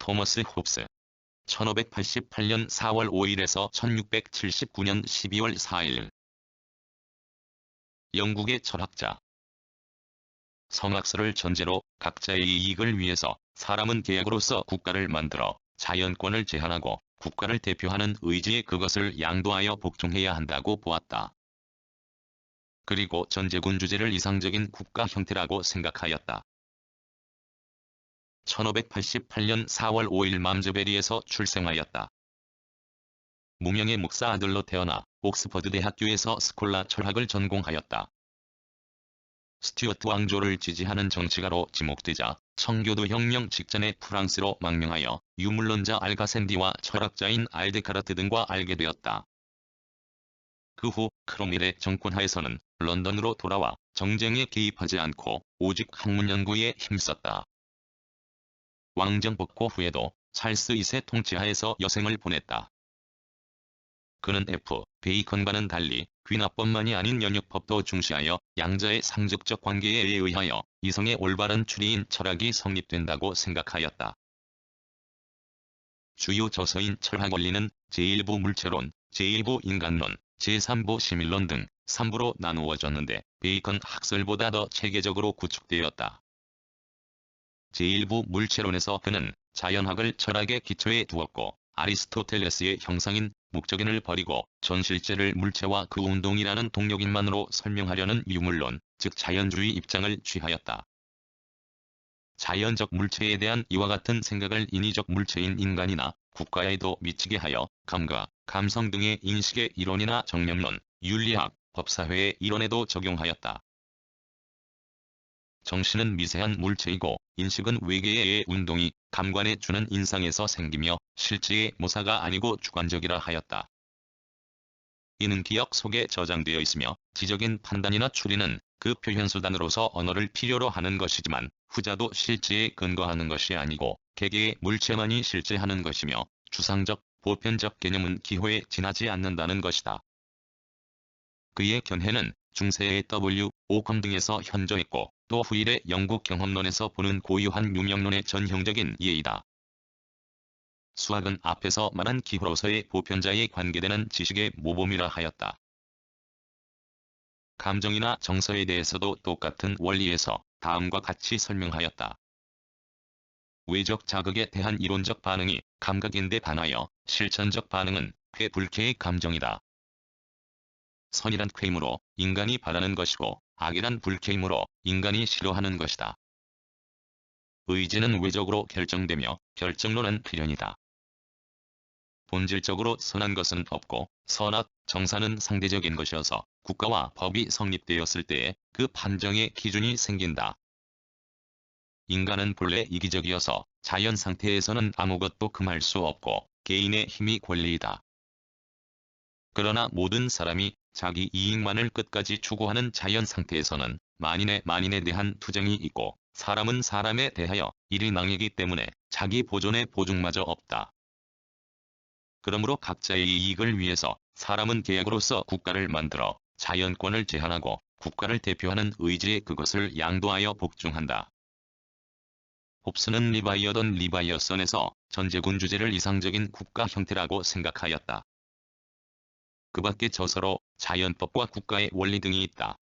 토머스 홉스 1588년 4월 5일에서 1679년 12월 4일 영국의 철학자 성악설을 전제로 각자의 이익을 위해서 사람은 계약으로서 국가를 만들어 자연권을 제한하고 국가를 대표하는 의지에 그것을 양도하여 복종해야 한다고 보았다. 그리고 전제군 주제를 이상적인 국가 형태라고 생각하였다. 1588년 4월 5일 맘즈베리에서 출생하였다. 무명의 목사 아들로 태어나 옥스퍼드 대학교에서 스콜라 철학을 전공하였다. 스튜어트 왕조를 지지하는 정치가로 지목되자 청교도 혁명 직전에 프랑스로 망명하여 유물론자 알가센디와 철학자인 알데카르트 등과 알게 되었다. 그 후 크롬웰의 정권 하에서는 런던으로 돌아와 정쟁에 개입하지 않고 오직 학문 연구에 힘썼다. 왕정 복고 후에도 찰스 2세 통치하에서 여생을 보냈다. 그는 F. 베이컨과는 달리 귀납법만이 아닌 연역법도 중시하여 양자의 상적적 관계에 의하여 이성의 올바른 추리인 철학이 성립된다고 생각하였다. 주요 저서인 철학원리는 제1부 물체론, 제2부 인간론, 제3부 시밀론 등 3부로 나누어졌는데 베이컨 학설보다 더 체계적으로 구축되었다. 제1부 물체론에서 그는 자연학을 철학의 기초에 두었고 아리스토텔레스의 형상인 목적인을 버리고 전 실제를 물체와 그 운동이라는 동력인만으로 설명하려는 유물론, 즉 자연주의 입장을 취하였다. 자연적 물체에 대한 이와 같은 생각을 인위적 물체인 인간이나 국가에도 미치게 하여 감각, 감성 등의 인식의 이론이나 정념론, 윤리학, 법사회의 이론에도 적용하였다. 정신은 미세한 물체이고 인식은 외계의 운동이 감관에 주는 인상에서 생기며 실제의 모사가 아니고 주관적이라 하였다. 이는 기억 속에 저장되어 있으며 지적인 판단이나 추리는 그 표현수단으로서 언어를 필요로 하는 것이지만 후자도 실제에 근거하는 것이 아니고 개개의 물체만이 실제하는 것이며 추상적, 보편적 개념은 기호에 지나지 않는다는 것이다. 그의 견해는 중세의 W. 오컴 등에서 현저했고 또 후일의 영국 경험론에서 보는 고유한 유명론의 전형적인 예이다. 수학은 앞에서 말한 기호로서의 보편자에 관계되는 지식의 모범이라 하였다. 감정이나 정서에 대해서도 똑같은 원리에서 다음과 같이 설명하였다. 외적 자극에 대한 이론적 반응이 감각인데 반하여 실천적 반응은 회불쾌의 감정이다. 선이란 쾌임으로 인간이 바라는 것이고 악이란 불쾌임으로 인간이 싫어하는 것이다. 의지는 외적으로 결정되며 결정론은 필연이다. 본질적으로 선한 것은 없고 선악, 정사는 상대적인 것이어서 국가와 법이 성립되었을 때에 그 판정의 기준이 생긴다. 인간은 본래 이기적이어서 자연 상태에서는 아무것도 금할 수 없고 개인의 힘이 권리이다. 그러나 모든 사람이 자기 이익만을 끝까지 추구하는 자연 상태에서는 만인의 만인에 대한 투쟁이 있고 사람은 사람에 대하여 일일망이기 때문에 자기 보존의 보증마저 없다. 그러므로 각자의 이익을 위해서 사람은 계약으로서 국가를 만들어 자연권을 제한하고 국가를 대표하는 의지에 그것을 양도하여 복종한다. 홉스는 리바이어던 리바이어선에서 전제군 주제를 이상적인 국가 형태라고 생각하였다. 그 밖에 저서로 자연법과 국가의 원리 등이 있다.